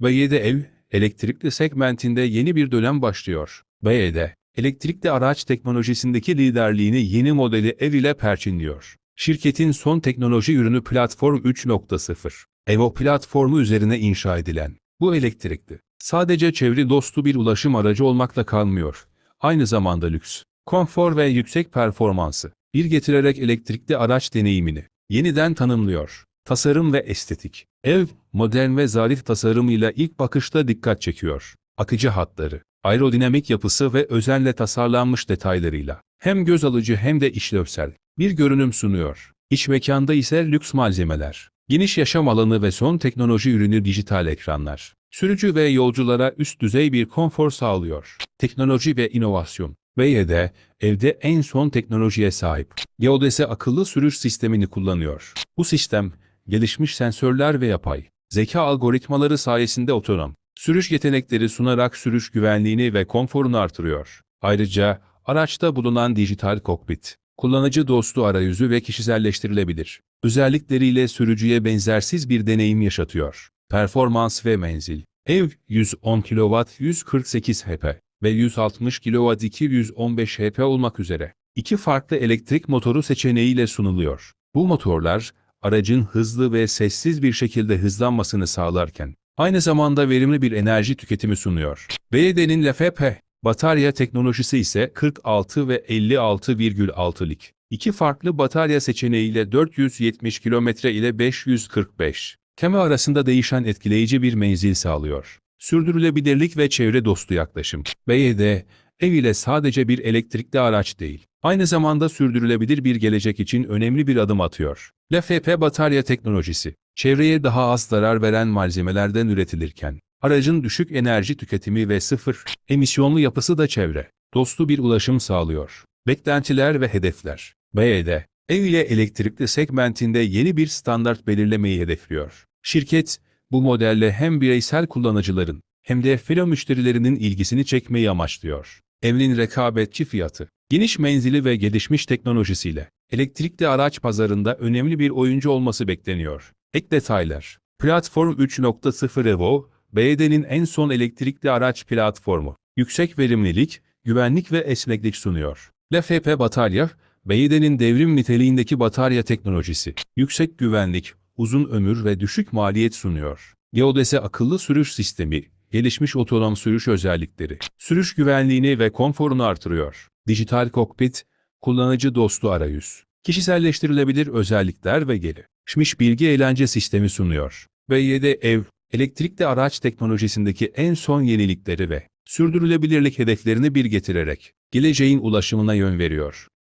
Bayi'de ev, elektrikli segmentinde yeni bir dönem başlıyor. Bayi'de, elektrikli araç teknolojisindeki liderliğini yeni modeli ev ile perçinliyor. Şirketin son teknoloji ürünü Platform 3.0. Evo platformu üzerine inşa edilen bu elektrikli, sadece çevre dostu bir ulaşım aracı olmakla kalmıyor. Aynı zamanda lüks, konfor ve yüksek performansı bir getirerek elektrikli araç deneyimini yeniden tanımlıyor. Tasarım ve estetik. Ev, modern ve zarif tasarımıyla ilk bakışta dikkat çekiyor. Akıcı hatları, aerodinamik yapısı ve özenle tasarlanmış detaylarıyla hem göz alıcı hem de işlevsel bir görünüm sunuyor. İç mekanda ise lüks malzemeler, geniş yaşam alanı ve son teknoloji ürünü dijital ekranlar. Sürücü ve yolculara üst düzey bir konfor sağlıyor. Teknoloji ve inovasyon. VYD, evde en son teknolojiye sahip. Geodesi akıllı sürüş sistemini kullanıyor. Bu sistem, gelişmiş sensörler ve yapay zeka algoritmaları sayesinde otonom sürüş yetenekleri sunarak sürüş güvenliğini ve konforunu artırıyor. Ayrıca araçta bulunan dijital kokpit, kullanıcı dostu arayüzü ve kişiselleştirilebilir. Özellikleriyle sürücüye benzersiz bir deneyim yaşatıyor. Performans ve menzil. Ev 110 kW 148 HP ve 160 kW 215 HP olmak üzere iki farklı elektrik motoru seçeneğiyle sunuluyor. Bu motorlar aracın hızlı ve sessiz bir şekilde hızlanmasını sağlarken aynı zamanda verimli bir enerji tüketimi sunuyor. BYD'nin LFP batarya teknolojisi ise 46 ve 56,6'lik. İki farklı batarya seçeneğiyle 470 km ile 545 km arasında değişen etkileyici bir menzil sağlıyor. Sürdürülebilirlik ve çevre dostu yaklaşım. BYD, ev ile sadece bir elektrikli araç değil, aynı zamanda sürdürülebilir bir gelecek için önemli bir adım atıyor. LFP batarya teknolojisi, çevreye daha az zarar veren malzemelerden üretilirken, aracın düşük enerji tüketimi ve sıfır emisyonlu yapısı da çevre, dostu bir ulaşım sağlıyor. Beklentiler ve hedefler. BYD, ev ile elektrikli segmentinde yeni bir standart belirlemeyi hedefliyor. Şirket, bu modelle hem bireysel kullanıcıların hem de filo müşterilerinin ilgisini çekmeyi amaçlıyor. Evin rekabetçi fiyatı, geniş menzili ve gelişmiş teknolojisiyle elektrikli araç pazarında önemli bir oyuncu olması bekleniyor. Ek detaylar. Platform 3.0 Evo, BYD'nin en son elektrikli araç platformu. Yüksek verimlilik, güvenlik ve esneklik sunuyor. LFP batarya, BYD'nin devrim niteliğindeki batarya teknolojisi. Yüksek güvenlik, uzun ömür ve düşük maliyet sunuyor. Geodesi akıllı sürüş sistemi, gelişmiş otonom sürüş özellikleri, sürüş güvenliğini ve konforunu artırıyor. Dijital kokpit, kullanıcı dostu arayüz, kişiselleştirilebilir özellikler ve gelişmiş bilgi eğlence sistemi sunuyor. BYD ev, elektrikli araç teknolojisindeki en son yenilikleri ve sürdürülebilirlik hedeflerini bir getirerek geleceğin ulaşımına yön veriyor.